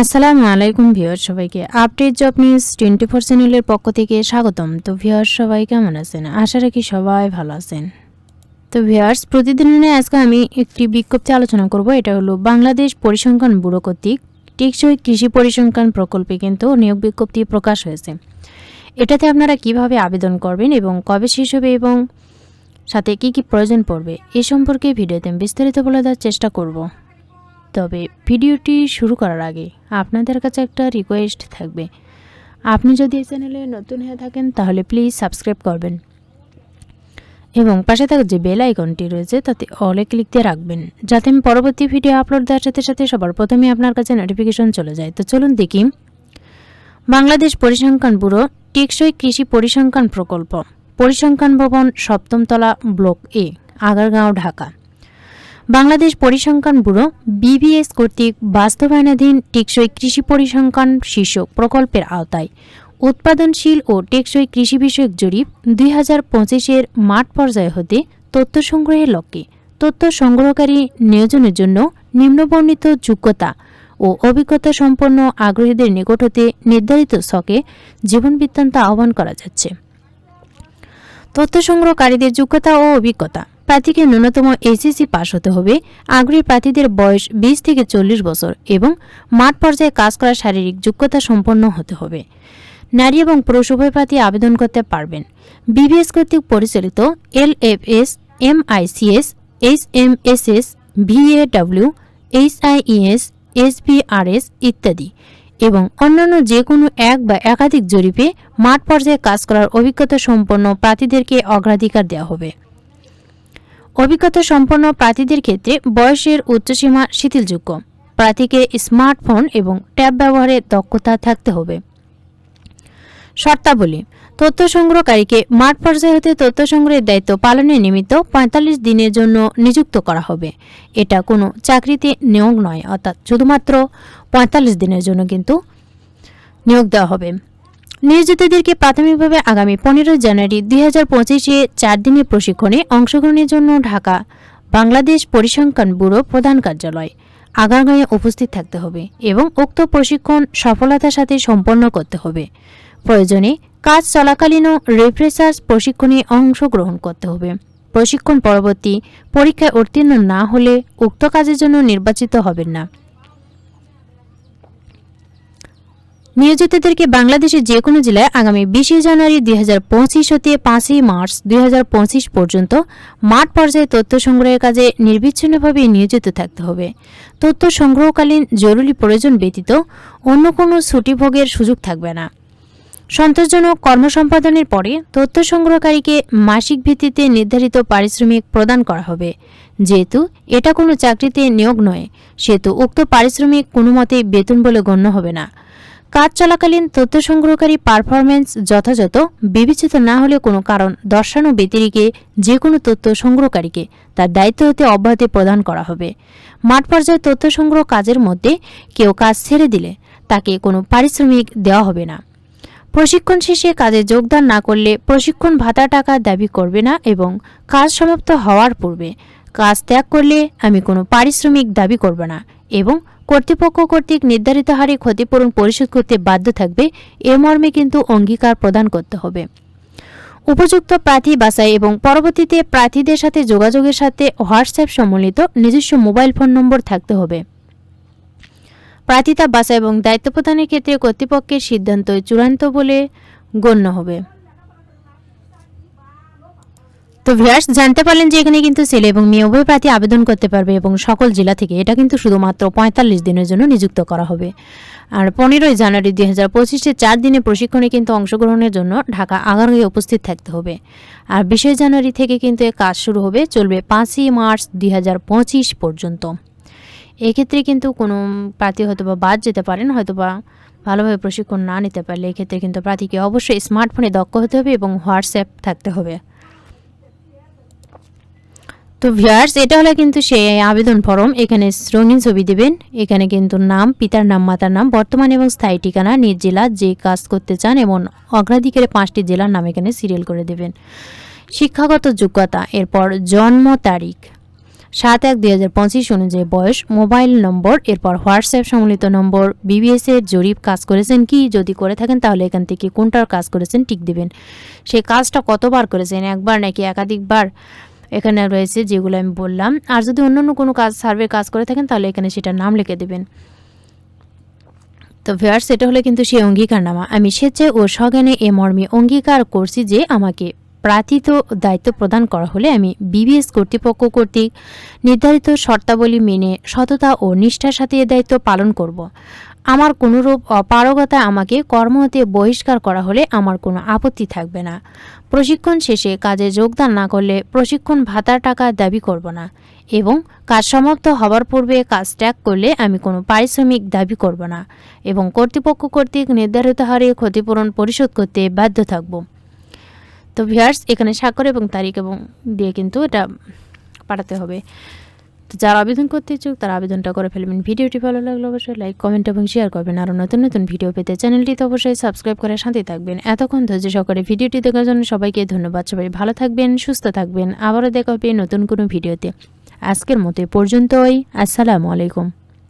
আসসালামু আলাইকুম ভিউয়ার সবাইকে update job news twenty four চ্যানেলের পক্ষ থেকে স্বাগতম। তো ভিউয়ার সবাই কেমন আছেন? আশা রাখি সবাই ভালো আছেন। তো ভিউয়ার্স, প্রতিদিনের আজকে আমি একটি বিজ্ঞপ্তি আলোচনা করব। এটা হলো বাংলাদেশ পরিসংখ্যান ব্যুরো কর্তৃক টেকসই কৃষি পরিসংখ্যান প্রকল্পে কিন্তু নিয়োগ বিজ্ঞপ্তি প্রকাশ হয়েছে। এটাতে আপনারা কীভাবে আবেদন করবেন এবং কবে শেষ হবে এবং সাথে কি কি প্রয়োজন পড়বে, এ সম্পর্কে ভিডিওতে বিস্তারিত বলে দেওয়ার চেষ্টা করব। তবে ভিডিওটি শুরু করার আগে আপনাদের কাছে একটা রিকোয়েস্ট থাকবে। আপনি যদি এই চ্যানেলে নতুন হয়ে থাকেন, তাহলে প্লিজ সাবস্ক্রাইব করবেন। এবং পাশে থাকা যে বেল আইকনটি রয়েছে, তাতে অলে ক্লিক দিয়ে রাখবেন, যাতে আমি পরবর্তী ভিডিও আপলোড দেওয়ার সাথে সাথে সবার প্রথমে আপনার কাছে নোটিফিকেশন চলে যায়। তো চলুন দেখি। বাংলাদেশ পরিসংখ্যান ব্যুরো, টেকসই কৃষি পরিসংখ্যান প্রকল্প। পরিসংখ্যান ভবন, সপ্তমতলা, ব্লক এ, আগারগাঁও, ঢাকা। বাংলাদেশ পরিসংখ্যান ব্যুরো বিবিএস কর্তৃক বাস্তবায়নাধীন টেকসই কৃষি পরিসংখ্যান শীর্ষক প্রকল্পের আওতায়। উৎপাদনশীল ও টেকসই কৃষি বিষয়ক জরিপ দুই হাজার পঁচিশের মাঠ পর্যায়ে হতে তথ্য সংগ্রহের লক্ষ্যে। তথ্য সংগ্রহকারী নিয়োজনের জন্য নিম্নবর্ণিত যোগ্যতা ও অভিজ্ঞতা সম্পন্ন আগ্রহীদের নিকট হতে নির্ধারিত ছকে জীবন বৃত্তান্ত আহ্বান করা যাচ্ছে। তথ্য সংগ্রহকারীদের যোগ্যতা ও অভিজ্ঞতা প্রার্থীকে ন্যূনতম এইচএসসি পাস হতে হবে। আগ্রহী প্রার্থীদের বয়স বিশ থেকে চল্লিশ বছর এবং মাঠ পর্যায়ে কাজ করার শারীরিক যোগ্যতা সম্পন্ন হতে হবে। নারী এবং পুরুষ উভয় প্রার্থী আবেদন করতে পারবেন। বিবিএস কর্তৃক পরিচালিত L F S M ICS H M S S VAW H IES SBRS ইত্যাদি এবং অন্যান্য যে কোনো এক বা একাধিক জরিপে মাঠ পর্যায়ে কাজ করার অভিজ্ঞতা সম্পন্ন প্রার্থীদেরকে অগ্রাধিকার দেওয়া হবে। অভিজ্ঞতা সম্পন্ন প্রার্থীদের ক্ষেত্রে বয়সের উচ্চসীমা শিথিলযোগ্য। প্রার্থীকে স্মার্টফোন এবং ট্যাব ব্যবহারে দক্ষতা থাকতে হবে। শর্তাবলী, তথ্য সংগ্রহকারীকে মাঠ পর্যায়ে হতে তথ্য সংগ্রহের দায়িত্ব পালনের নিমিত্ত পঁয়তাল্লিশ দিনের জন্য নিযুক্ত করা হবে। এটা কোনো চাকরিতে নিয়োগ নয়, অর্থাৎ শুধুমাত্র পঁয়তাল্লিশ দিনের জন্য কিন্তু নিয়োগ দেওয়া হবে। নিয়োজিতদেরকে প্রাথমিকভাবে আগামী পনেরো জানুয়ারি দুই হাজার পঁচিশে চার দিনের প্রশিক্ষণে অংশগ্রহণের জন্য ঢাকা, বাংলাদেশ পরিসংখ্যান ব্যুরো প্রধান কার্যালয় আগারগাঁয়ে উপস্থিত থাকতে হবে এবং উক্ত প্রশিক্ষণ সফলতার সাথে সম্পন্ন করতে হবে। প্রয়োজনে কাজ চলাকালীনও রিফ্রেশার্স প্রশিক্ষণে অংশগ্রহণ করতে হবে। প্রশিক্ষণ পরবর্তী পরীক্ষায় উত্তীর্ণ না হলে উক্ত কাজের জন্য নির্বাচিত হবেন না। নিয়োজিতদেরকে বাংলাদেশের যে কোনো জেলায় আগামী বিশে জানুয়ারি দুই হাজার পঁচিশ হতে পাঁচই মার্চ দুই হাজার পঁচিশ পর্যন্ত মাঠ পর্যায়ে তথ্য সংগ্রহের কাজে নির্বিচ্ছিন্নভাবে নিয়োজিত থাকতে হবে। তথ্য সংগ্রহকালীন জরুরি প্রয়োজন ব্যতীত অন্য কোনো ছুটি ভোগের সুযোগ থাকবে না। সন্তোষজনক কর্মসম্পাদনের পরে তথ্য সংগ্রহকারীকে মাসিক ভিত্তিতে নির্ধারিত পারিশ্রমিক প্রদান করা হবে। যেহেতু এটা কোনো চাকরিতে নিয়োগ নয়, সেহেতু উক্ত পারিশ্রমিক কোনো মতেই বেতন বলে গণ্য হবে না। কাজ চলাকালীন তথ্য সংগ্রহকারী পারফরমেন্স যথাযথ, বিবেচিত না হলে কোনো কারণ দর্শানো ব্যতিরিকে যে কোনো তথ্য সংগ্রহকারীকে তার দায়িত্ব হতে অব্যাহতি প্রদান করা হবে। মাঠ পর্যায়ে তথ্য সংগ্রহ কাজের মধ্যে কেউ কাজ ছেড়ে দিলে তাকে কোনো পারিশ্রমিক দেওয়া হবে না। প্রশিক্ষণ শেষে কাজে যোগদান না করলে প্রশিক্ষণ ভাতা টাকা দাবি করবে না এবং কাজ সমাপ্ত হওয়ার পূর্বে কাজ ত্যাগ করলে আমি কোনো পারিশ্রমিক দাবি করব না এবং কর্তৃপক্ষ কর্তৃক নির্ধারিত হারে ক্ষতিপূরণ পরিশোধ করতে বাধ্য থাকবে, এ মর্মে কিন্তু অঙ্গীকার প্রদান করতে হবে। উপযুক্ত প্রার্থী বাছাই এবং পরবর্তীতে প্রার্থীদের সাথে যোগাযোগের সাথে হোয়াটসঅ্যাপ সম্বলিত নিজস্ব মোবাইল ফোন নম্বর থাকতে হবে। প্রার্থিতা বাছাই এবং দায়িত্ব প্রদানের ক্ষেত্রে কর্তৃপক্ষের সিদ্ধান্ত চূড়ান্ত বলে গণ্য হবে। তো ভিয়ার্স জানতে পারলেন যে এখানে কিন্তু ছেলে এবং মেয়ে উভয় প্রার্থী আবেদন করতে পারবে এবং সকল জেলা থেকে এটা কিন্তু শুধুমাত্র পঁয়তাল্লিশ দিনের জন্য নিযুক্ত করা হবে। আর পনেরোই জানুয়ারি দুই হাজার পঁচিশে চার দিনে প্রশিক্ষণে কিন্তু অংশগ্রহণের জন্য ঢাকা আগারগাঁয়ে উপস্থিত থাকতে হবে। আর বিশে জানুয়ারি থেকে কিন্তু এ কাজ শুরু হবে, চলবে পাঁচই মার্চ দুই হাজার পঁচিশ পর্যন্ত। এক্ষেত্রে কিন্তু কোনো প্রার্থী হয়তো বা বাদ যেতে পারেন হয়তো বা ভালোভাবে প্রশিক্ষণ না নিতে পারলে এক্ষেত্রে কিন্তু প্রার্থীকে অবশ্যই স্মার্টফোনে দক্ষ হতে হবে এবং হোয়াটসঅ্যাপ থাকতে হবে। তো ভিয়ার্স এটা হলো কিন্তু সেই আবেদন ফর্ম। এখানে রঙিন ছবি দেবেন। এখানে কিন্তু নাম, পিতার নাম, মাতার নাম, বর্তমান এবং স্থায়ী ঠিকানা, নিজ জেলা, যে কাজ করতে চান এবং অগ্রাধিকারে পাঁচটি জেলার নাম এখানে সিরিয়াল করে দেবেন। শিক্ষাগত যোগ্যতা, এরপর জন্ম তারিখ, সাত এক দুই হাজার পঁচিশ অনুযায়ী বয়স, মোবাইল নম্বর, এরপর হোয়াটসঅ্যাপ সম্মিলিত নম্বর, বিবিএস এর জরিপ কাজ করেছেন কি? যদি করে থাকেন তাহলে এখান থেকে কোনটার কাজ করেছেন টিক দেবেন। সেই কাজটা কতবার করেছেন? একবার নাকি একাধিকবার? এখানে রয়েছে যেগুলো আমি বললাম। আর যদি অন্য অন্য কোনো কাজ সার্ভে কাজ করে থাকেন, তাহলে এখানে সেটার নাম লিখে দেবেন। তো ভিউয়ার্স এটা হলে কিন্তু সেই অঙ্গীকারনামা। আমি স্বেচ্ছায় ও সজ্ঞানে এ মর্মে অঙ্গীকার করছি যে আমাকে প্রার্থিত দায়িত্ব প্রদান করা হলে আমি বিবিএস কর্তৃপক্ষ কর্তৃক নির্ধারিত শর্তাবলী মেনে সততা ও নিষ্ঠার সাথে এ দায়িত্ব পালন করব। আমার কোনোরূপ অপারগতা আমাকে কর্ম হতে বহিষ্কার করা হলে আমার কোনো আপত্তি থাকবে না। প্রশিক্ষণ শেষে কাজে যোগদান না করলে প্রশিক্ষণ ভাতার টাকা দাবি করব না এবং কাজ সমাপ্ত হবার পূর্বে কাজ ত্যাগ করলে আমি কোনো পারিশ্রমিক দাবি করব না এবং কর্তৃপক্ষ কর্তৃক নির্ধারিত হারে ক্ষতিপূরণ পরিশোধ করতে বাধ্য থাকব। তো ভিয়ার্স এখানে স্বাক্ষর এবং তারিখ এবং দিয়ে কিন্তু এটা পাঠাতে হবে। তো যারা আবেদন করতে ইচ্ছুক, তারা আবেদনটা করে ফেলবেন। ভিডিওটি ভালো লাগলে অবশ্যই লাইক কমেন্ট এবং শেয়ার করবেন। আরও নতুন নতুন ভিডিও পেতে চ্যানেলটি তো অবশ্যই সাবস্ক্রাইব করে সাথে থাকবেন। এতক্ষণ ধৈর্য সহকারে ভিডিওটি দেখার জন্য সবাইকে ধন্যবাদ। সবাই ভালো থাকবেন, সুস্থ থাকবেন। আবারও দেখা হবে নতুন কোনো ভিডিওতে আজকের মতো পর্যন্তই। আসসালামু আলাইকুম।